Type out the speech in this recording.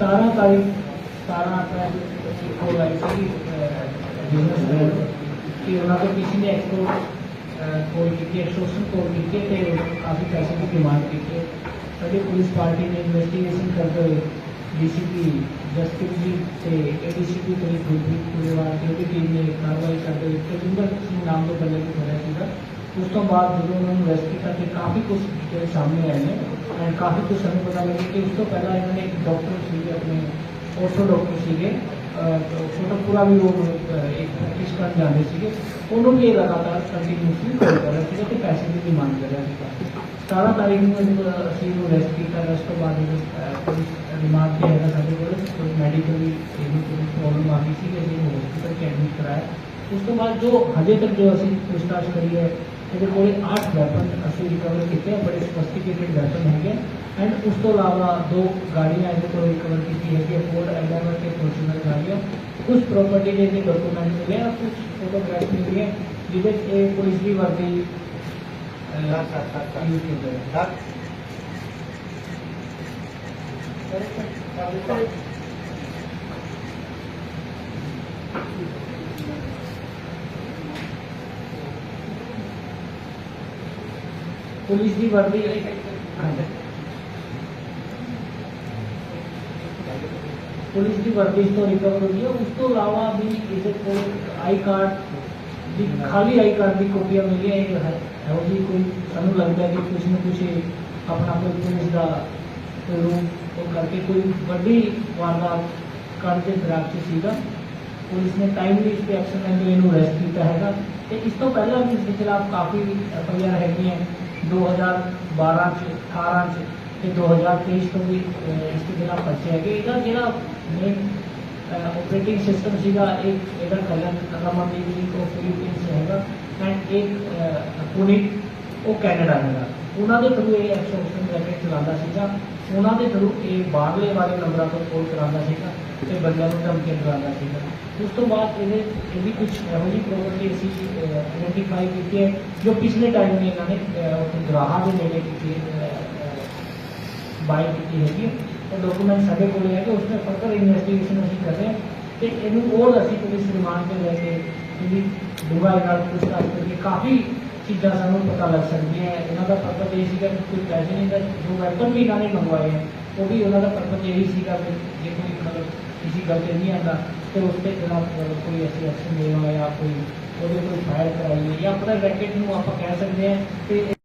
17 ਤਾਰੀਖ 17 ਅਪ੍ਰੈਲ ਨੂੰ ਕੋਲ ਆਈ ਸੀ ਬਿਜ਼ਨਸ ਕਿ ਉਹਨਾਂ ਤੋਂ ਕਿਸੇ ਨੇ ਐਕਸਪੋਰਟ ਕੋਲ ਕੀਤੀ ਐਕਸਟੋਰਸ਼ਨ ਕੋਲ ਕੀਤੀ ਹੈ ਤੇ ਕਾਫੀ ਪੈਸੇ ਦੀ ਡਿਮਾਂਡ ਕੀਤੀ ਹੈ ਸਾਡੀ ਪੁਲਿਸ ਪਾਰਟੀ ਨੇ ਇਨਵੈਸਟੀਗੇਸ਼ਨ ਕਰਦੇ ਹੋਏ ਡੀਸੀਪੀ ਜਸਟਿਸ ਜੀ ਤੇ ਏਡੀਸੀਪੀ ਪੁਲਿਸ ਗੁਰਪ੍ਰੀਤ ਪੁਲੇਵਾਲ ਦੀ ਉਹਦੀ ਟੀਮ ਨੇ ਕਾਰਵਾਈ ਕਰਦੇ ਹੋਏ ਤਜਿੰਦਰ ਸਿੰਘ ਨਾਮ ਦੇ ਬੰਦੇ ਨੂੰ ਫੜਿਆ ਸੀਗਾ ਉਸ ਤੋਂ ਬਾਅਦ ਜਦੋਂ ਉਹਨਾਂ ਨੂੰ ਅਰੈਸਟ ਕੀਤਾ ਤੇ ਕਾਫੀ ਕੁਝ ਜਿਹੜੇ ਸਾਹਮਣੇ ਆਏ ਨੇ ਐਂਡ ਕਾਫੀ ਕੁਝ ਸਾਨੂੰ ਪਤਾ ਲੱਗਿਆ ਕਿ ਉਸ ਤੋਂ ਪਹਿਲਾਂ ਇਹਨਾਂ ਨੇ ਇੱਕ ਡਾਕਟਰ ਸੀਗੇ ਆਪਣੇ ਆਰਥੋ ਡਾਕਟਰ ਸੀਗੇ ਛੋਟਾਪੁਰਾ ਵੀ ਉਹ ਅਹ, ਇੱਕ ਪ੍ਰੈਕਟਿਸ ਕਰਨ ਜਾਂਦੇ ਸੀਗੇ ਉਹਨੂੰ ਵੀ ਇਹ ਲਗਾਤਾਰ ਕੰਟੀਨਿਊਸਲੀ ਕਾਲ ਕਰ ਰਿਹਾ ਸੀਗਾ ਤੇ ਪੈਸੇ ਦੀ ਡਿਮਾਂਡ ਕਰ ਰਿਹਾ ਸੀਗਾ 17 ਤਾਰੀਖ ਨੂੰ ਇਹਨੂੰ, ਅਹ, ਅਸੀਂ ਇਹਨੂੰ ਅਰੈਸਟ ਕੀਤਾ ਉਸ ਤੋਂ ਬਾਅਦ ਇਹਨੂੰ ਅਹ, ਪੁਲਿਸ ਰਿਮਾਂਡ ਤੇ ਹੈਗਾ ਸਾਡੇ ਕੋਲ ਕੋਈ ਮੈਡੀਕਲੀ ਇਹਨੂੰ ਕੋਈ ਪ੍ਰੋਬਲਮ ਆ ਗਈ ਸੀ ਅਸੀਂ ਇਹਨੂੰ ਹਸਪੀਟਲ ਚ ਐਡਮਿਟ ਕਰਾਇਆ ਉਸ ਤੋਂ ਬਾਅਦ ਜੋ ਹਜੇ ਤੱਕ ਜੋ ਅਸੀਂ ਪੁੱਛਤਾਛ ਕਰੀ ਹੈ ਇਹਦੇ ਕੋਲੇ 8 ਵੈਪਨ ਅਸੀਂ ਰਿਕਵਰ ਕੀਤੇ ਆ, ਬੜੇ ਸਫਿਸਟੀਕੇਟਡ ਵੈਪਨ ਹੈਗੇ ਐਂਡ ਉਸ ਤੋਂ ਇਲਾਵਾ ਦੋ ਗਾੜੀਆਂ ਇਹਦੇ ਕੋਲ ਰਿਕਵਰ ਕੀਤੀ ਹੈਗੀ ਫੋਰਡ ਐਲਡਾਮਰ ਤੇ ਫੋਰਚੂਨਰ ਗਾੜੀਆਂ ਕੁਝ ਪ੍ਰਾਪਰਟੀ ਦੇ ਦੇ ਡਾਕੂਮੈਂਟ ਮਿਲੇ ਆ ਕੁਝ ਫੋਟੋਗ੍ਰਾਫ ਮਿਲੇ ਆ ਜਿਹਦੇ 'ਚ ਇਹ ਪੁਲਿਸ ਦੀ ਵਰਦੀ ਯੂਜ਼ ਕਰਦੇ ਆ ਪੁਲਿਸ ਦੀ ਵਰਦੀ ਹਾਂਜੀ ਪੁਲਿਸ ਦੀ ਵਰਦੀ ਤੋਂ ਰਿਕਵਰ ਹੋਈ ਹੈ ਉਸ ਤੋਂ ਇਲਾਵਾ ਵੀ ਇਹਦੇ ਕੋਲ ਆਈ ਕਾਰਡ ਦੀ ਖਾਲੀ ਆਈ ਕਾਰਡ ਦੀ ਕਾਪੀਆਂ ਮਿਲੀਆਂ ਇਹ ਹੈ ਇਹੋ ਜਿਹੀ ਕੋਈ ਸਾਨੂੰ ਲੱਗਦਾ ਕਿ ਕੁਝ ਨਾ ਕੁਝ ਇਹ ਆਪਣਾ ਕੋਈ ਪੁਲਿਸ ਦਾ ਕੋਈ ਰੂਪ ਉਹ ਕਰਕੇ ਕੋਈ ਵੱਡੀ ਵਾਰਦਾਤ ਕਰਨ ਦੇ ਫਿਰਾਕ 'ਚ ਸੀਗਾ ਪੁਲਿਸ ਨੇ ਟਾਈਮਲੀ ਇਸ ਤੇ ਐਕਸ਼ਨ ਲੈਂਦੇ ਹੋਏ ਇਹਨੂੰ ਅਰੈਸਟ ਕੀਤਾ ਹੈਗਾ ਤੇ ਇਸ ਤੋਂ ਪਹਿਲਾਂ ਵੀ ਇਸ ਦੇ ਖਿਲਾਫ ਕਾਫੀ ਐਫਆਈਆਰ ਹੈਗੀਆਂ 2012 ਚ 18 ਚ ਤੇ 2023 ਤੋਂ ਵੀ ਅਹ, ਇਸ ਦੇ ਖਿਲਾਫ ਪਰਚੇ ਹੈਗੇ ਇਹਦਾ ਜਿਹੜਾ ਮੇਨ ਆਪਰੇਟਿੰਗ ਸਿਸਟਮ ਸੀਗਾ ਇੱਕ ਇਹਦਾ ਕਲਰ ਰਮਨਦੀਪ ਜੀ ਕੋ ਫਿਲੀਪੀਨਸ ਹੈਗਾ ਐਂਡ ਇੱਕ ਅਹ, ਪੁਨੀਤ ਉਹ ਕੈਨੇਡਾ ਹੈਗਾ ਉਹਨਾਂ ਦੇ ਥਰੂ ਇਹ ਐਕਸ਼ਨ ਰੈਕਟ ਚਲਾਉਂਦਾ ਸੀਗਾ। ਉਹਨਾਂ ਦੇ ਥਰੂ ਇਹ ਬਾਹਰਲੇ ਵਾਲੇ ਨੰਬਰਾਂ ਤੋਂ ਕਾਲ ਕਰਾਉਂਦਾ ਸੀਗਾ ਤੇ ਬੰਦਿਆਂ ਨੂੰ ਧਮਕੀਆਂ ਕਰਾਉਂਦਾ ਸੀਗਾ। ਉਸ ਤੋਂ ਬਾਅਦ ਇਹਦੇ ਇਹਦੀ ਕੁਝ ਇਹੋ ਜਿਹੀ ਪ੍ਰੋਪਰਟੀ ਅਸੀਂ ਆਈਡੈਂਟੀਫਾਈ ਕੀਤੀ ਹੈ ਜੋ ਪਿਛਲੇ ਟਾਈਮ ਨੇ ਇਹਨਾਂ ਨੇ ਅਹ, ਉੱਥੇ ਦੇ ਨੇੜੇ ਕੀਤੀ ਬਾਈ ਕੀਤੀ ਹੈਗੀ ਉਹ ਡਾਕੂਮੈਂਟ ਸਾਡੇ ਕੋਲ ਹੈ ਕਿ ਉਸ ਤੇ ਫਰਦਰ ਇਨਵੈਸਟੀਗੇਸ਼ਨ ਅਸੀਂ ਕਰ ਰਹੇ ਹਾਂ ਤੇ ਇਹਨੂੰ ਹੋਰ ਅਸੀਂ ਪੁਲਿਸ ਰਿਮਾਂਡ ਤੇ ਲੈ ਕੇ ਇਹਦੀ ਡੂੰਘਾਈ ਨਾਲ ਪੁੱਛਤਾਛ ਕਰਕੇ ਕਾਫੀ ਚੀਜ਼ਾਂ ਸਾਨੂੰ ਪਤਾ ਲੱਗ ਸਕਦੀਆਂ ਇਹਨਾਂ ਦਾ ਪਰਪਸ ਇਹ ਸੀਗਾ ਕਿ ਕੋਈ ਪੈਸੇ ਨਹੀਂ ਦਾ ਜੋ ਵੈਪਨ ਵੀ ਇਹਨਾਂ ਨੇ ਮੰਗਵਾਏ ਹੈ, ਉਹ ਵੀ ਉਹਨਾਂ ਦਾ ਪਰਪਸ ਇਹੀ ਸੀਗਾ ਕਿ ਜੇ ਕੋਈ ਮਤਲਬ ਕਿਸੇ ਗੱਲ ਤੇ ਨਹੀਂ ਆਉਂਦਾ ਤੇ ਉਸ ਤੇ ਖਿਲਾਫ ਕੋਈ ਅਸੀਂ ਐਕਸ਼ਨ ਲੈਣਾ ਜਾਂ ਕੋਈ ਉਹਦੇ ਕੋਈ ਫਾਇਰ ਕਰਾਈਏ ਜਾਂ ਆਪਣਾ ਰੈਕੇਟ ਨੂੰ ਆਪਾਂ ਕਹਿ ਸਕਦੇ ਹਾਂ ਕਿ